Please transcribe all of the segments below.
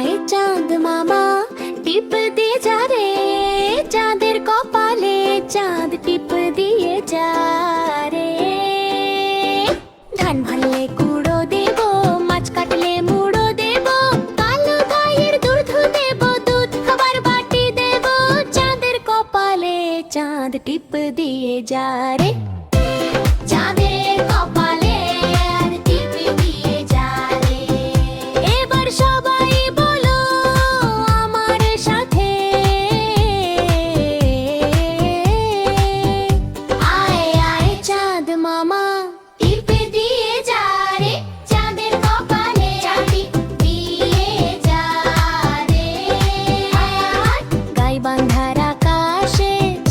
আমায় চাঁদ মামা টিপ দিয়ে যা রে চাঁদের কপালে চাঁদ টিপ দিয়ে যা রে ধান ভাললে কুড়ো দেব, মাছ কাটলে মুড়ো দেব, কালো গায়ের দুধ দেব, দুধ খাবার বাটি দেব, চাঁদের কপালে চাঁদ টিপ দিয়ে যা রে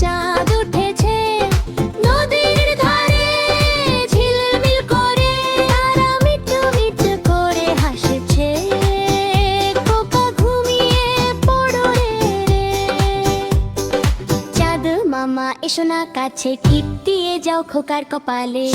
চাঁদ উঠেছে। মিটু করে হাসেছে। ঘুমিয়ে চাঁদ মামা, এসো না কাছে, টিপ দিয়ে যাও খোকার কপালে।